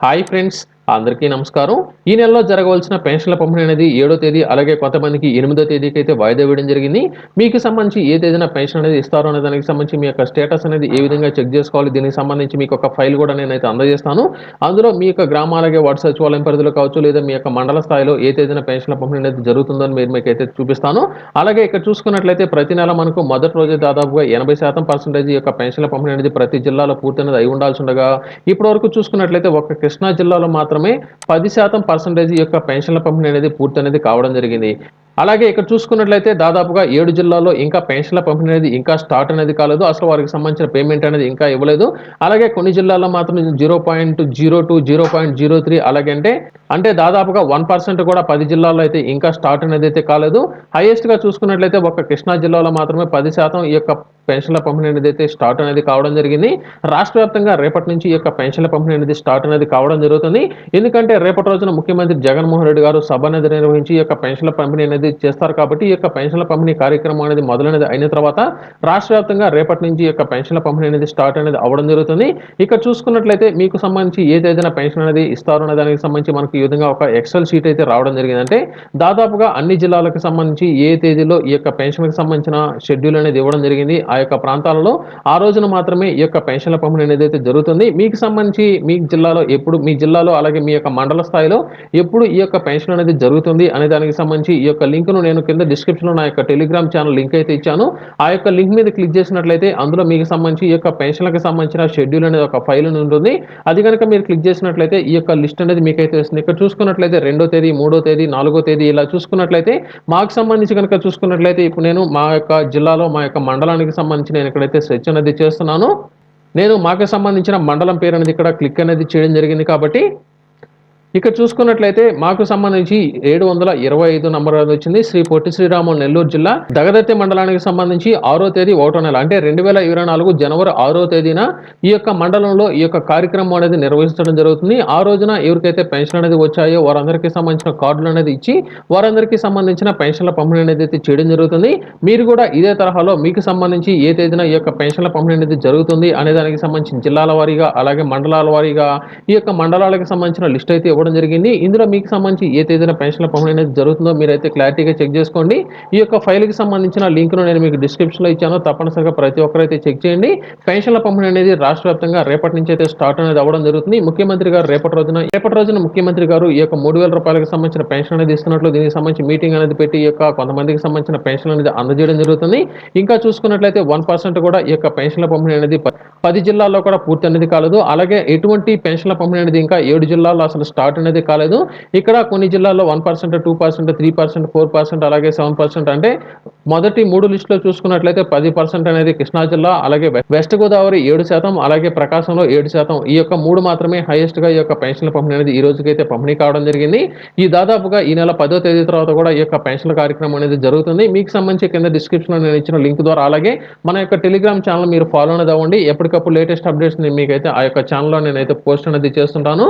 Hi friends అందరికీ నమస్కారం. ఈ నెలలో జరగవలసిన పెన్షన్ల పంపిణీ అనేది ఏడో తేదీ అలాగే కొంతమందికి ఎనిమిదో తేదీకి అయితే వాయిదా వేయడం జరిగింది. మీకు సంబంధించి ఏ తేదీన పెన్షన్ అనేది ఇస్తారో అనే దానికి సంబంధించి మీ యొక్క స్టేటస్ అనేది ఏ విధంగా చెక్ చేసుకోవాలి దీనికి సంబంధించి మీకు ఒక ఫైల్ కూడా నేనైతే అందజేస్తాను. అందులో మీ యొక్క గ్రామ అలాగే వార్డు సచివాలయం పరిధిలో కావచ్చు లేదా మీ యొక్క మండల స్థాయిలో ఏ తేదీన పెన్షన్ల పంపిణీ అనేది జరుగుతుందని మీరు మీకు అయితే చూపిస్తాను. అలాగే ఇక్కడ చూసుకున్నట్లయితే ప్రతి నెల మనకు మొదటి రోజే దాదాపుగా ఎనభై శాతం పర్సెంటేజ్ యొక్క పెన్షన్ల పంపిణీ అనేది ప్రతి జిల్లాలో పూర్తి అనేది అయి ఉండాల్సి ఉండగా ఇప్పటి వరకు చూసుకున్నట్లయితే ఒక కృష్ణా జిల్లాలో మాత్రం మాత్రమే పది శాతం పర్సెంటేజ్ యొక్క పెన్షన్ల పంపిణీ అనేది పూర్తి అనేది కావడం జరిగింది. అలాగే ఇక్కడ చూసుకున్నట్లయితే దాదాపుగా ఏడు జిల్లాల్లో ఇంకా పెన్షన్ల పంపిణీ అనేది ఇంకా స్టార్ట్ అనేది కాలేదు. అసలు వారికి సంబంధించిన పేమెంట్ అనేది ఇంకా ఇవ్వలేదు. అలాగే కొన్ని జిల్లాల్లో మాత్రం zero point zero two zero point zero three అలాగే అంటే అంటే దాదాపుగా వన్ పర్సెంట్ కూడా పది జిల్లాల్లో అయితే ఇంకా స్టార్ట్ అనేది అయితే కాలేదు. హైయెస్ట్గా చూసుకున్నట్లయితే ఒక కృష్ణా జిల్లాలో మాత్రమే పది శాతం ఈ యొక్క పెన్షన్ల పంపిణీ అనేది అయితే స్టార్ట్ అనేది కావడం జరిగింది. రాష్ట్ర వ్యాప్తంగా రేపటి నుంచి ఈ యొక్క పెన్షన్ల పంపిణీ అనేది స్టార్ట్ అనేది కావడం జరుగుతుంది. ఎందుకంటే రేపటి రోజున ముఖ్యమంత్రి జగన్మోహన్ రెడ్డి గారు సభ అనేది నిర్వహించి ఈ యొక్క పెన్షన్ల పంపిణీ అనేది చేస్తారు కాబట్టి ఈ యొక్క పెన్షన్ల పంపిణీ కార్యక్రమం అనేది మొదలైనది అయిన తర్వాత రాష్ట్ర వ్యాప్తంగా రేపటి నుంచి ఈ యొక్క పెన్షన్ల పంపిణీ అనేది స్టార్ట్ అనేది అవ్వడం జరుగుతుంది. ఇక్కడ చూసుకున్నట్లయితే మీకు సంబంధించి ఏ తేదీన పెన్షన్ అనేది ఇస్తారు అనే దానికి సంబంధించి మనకి ఈ విధంగా ఒక ఎక్సెల్ షీట్ అయితే రావడం జరిగింది. అంటే దాదాపుగా అన్ని జిల్లాలకు సంబంధించి ఏ తేదీలో ఈ యొక్క పెన్షన్కి సంబంధించిన షెడ్యూల్ అనేది ఇవ్వడం జరిగింది. ఆ యొక్క ప్రాంతాలలో ఆ రోజున మాత్రమే ఈ యొక్క పెన్షన్ల పంపిణీ అనేది అయితే జరుగుతుంది. మీకు సంబంధించి మీ జిల్లాలో ఎప్పుడు మీ జిల్లాలో అలాగే మీ యొక్క మండల స్థాయిలో ఎప్పుడు ఈ యొక్క పెన్షన్ అనేది జరుగుతుంది అనే దానికి సంబంధించి ఈ యొక్క లింక్ను నేను కింద డిస్క్రిప్షన్లో నా యొక్క టెలిగ్రామ్ ఛానల్ లింక్ అయితే ఇచ్చాను. ఆ యొక్క లింక్ మీద క్లిక్ చేసినట్లయితే అందులో మీకు సంబంధించి ఈ యొక్క పెన్షన్లకు సంబంధించిన షెడ్యూల్ అనేది ఒక ఫైల్ ఉంటుంది. అది కనుక మీరు క్లిక్ చేసినట్లయితే ఈ యొక్క లిస్ట్ అనేది మీకైతే వస్తుంది ఇక్కడ చూసుకున్నట్లయితే రెండో తేదీ మూడో తేదీ నాలుగో తేదీ ఇలా చూసుకున్నట్లయితే మాకు సంబంధించి కనుక చూసుకున్నట్లయితే ఇప్పుడు నేను మా యొక్క జిల్లాలో మా యొక్క మండలానికి సంబంధించి నేను ఇక్కడైతే సెర్చ్ అనేది చేస్తున్నాను. నేను మాకు సంబంధించిన మండలం పేరు అనేది ఇక్కడ క్లిక్ అనేది చేయడం జరిగింది కాబట్టి ఇక్కడ చూసుకున్నట్లయితే మాకు సంబంధించి ఏడు వందల ఇరవై ఐదు నంబర్ వచ్చింది. శ్రీ పొట్టి శ్రీరాములు నెల్లూరు జిల్లా దగదత్తి మండలానికి సంబంధించి ఆరో తేదీ ఒకటో నెల అంటే రెండు వేల ఇరవై నాలుగు జనవరి ఆరో తేదీన ఈ యొక్క మండలంలో ఈ యొక్క కార్యక్రమం అనేది నిర్వహించడం జరుగుతుంది. ఆ రోజున ఎవరికైతే పెన్షన్ అనేది వచ్చాయో వారందరికీ సంబంధించిన కార్డులు అనేది ఇచ్చి వారందరికీ సంబంధించిన పెన్షన్ల పంపిణీ అనేది అయితే చేయడం జరుగుతుంది. మీరు కూడా ఇదే తరహాలో మీకు సంబంధించి ఏ తేదీన ఈ యొక్క పెన్షన్ల పంపిణీ అనేది జరుగుతుంది అనే దానికి సంబంధించిన జిల్లాల వారీగా అలాగే మండలాల వారీగా ఈ యొక్క మండలాలకు సంబంధించిన లిస్ట్ అయితే ఇవ్వడం జరిగింది. ఇందులో మీకు సంబంధించి ఏ తేదీన పెన్షన్ల పంపిణీ అనేది జరుగుతుందో మీరైతే క్లారిటీగా చెక్ చేసుకోండి. ఈ యొక్క ఫైల్కి సంబంధించిన లింక్ను నేను మీకు డిస్క్రిప్షన్లో ఇచ్చాను. తప్పనిసరిగా ప్రతి ఒక్కరైతే చెక్ చేయండి. పెన్షన్ల పంపిణీ అనేది రాష్ట్ర వ్యాప్తంగా రేపటి నుంచి అయితే స్టార్ట్ అనేది అవ్వడం జరుగుతుంది. ముఖ్యమంత్రి గారు రేపటి రోజున రేపటి రోజున ముఖ్యమంత్రి గారు ఈ యొక్క మూడు వేల రూపాయలకు సంబంధించిన పెన్షన్ అనేది ఇస్తున్నట్లు దీనికి సంబంధించి మీటింగ్ అనేది పెట్టి ఈ యొక్క కొంతమందికి సంబంధించిన పెన్షన్ అనేది అందజేయడం జరుగుతుంది. ఇంకా చూసుకున్నట్లయితే వన్ పర్సెంట్ కూడా ఈ యొక్క పెన్షన్ల పంపిణీ అనేది పది జిల్లాల్లో కూడా పూర్తి అనేది కాలేదు. అలాగే ఎటువంటి పెన్షన్ల పంపిణీ అనేది ఇంకా ఏడు జిల్లాల్లో అసలు స్టార్ట్ అనేది కాలేదు. ఇక్కడ కొన్ని జిల్లాల్లో one percent two percent three percent four percent అలాగే సెవెన్ పర్సెంట్ అంటే మొదటి మూడు లిస్టులో చూసుకున్నట్లయితే పది పర్సెంట్ అనేది కృష్ణా జిల్లా అలాగే వెస్ట్ గోదావరి ఏడు శాతం అలాగే ప్రకాశంలో ఏడు శాతం. ఈ యొక్క మూడు మాత్రమే హైయెస్ట్గా ఈ యొక్క పెన్షన్ల పంపిణీ అనేది ఈ రోజుకైతే పంపిణీ కావడం జరిగింది. ఈ దాదాపుగా ఈ నెల పదో తేదీ తర్వాత కూడా ఈ యొక్క పెన్షన్ల కార్యక్రమం అనేది జరుగుతుంది. మీకు సంబంధించి కింద డిస్క్రిప్షన్లో నేను ఇచ్చిన లింక్ ద్వారా అలాగే మన యొక్క టెలిగ్రామ్ ఛానల్ మీరు ఫాలో అనేది అవ్వండి. ఎప్పటికప్పుడు లేటెస్ట్ అప్డేట్స్ నేను మీకైతే ఆ యొక్క ఛానల్లో నేనైతే పోస్ట్ అనేది చేస్తుంటాను.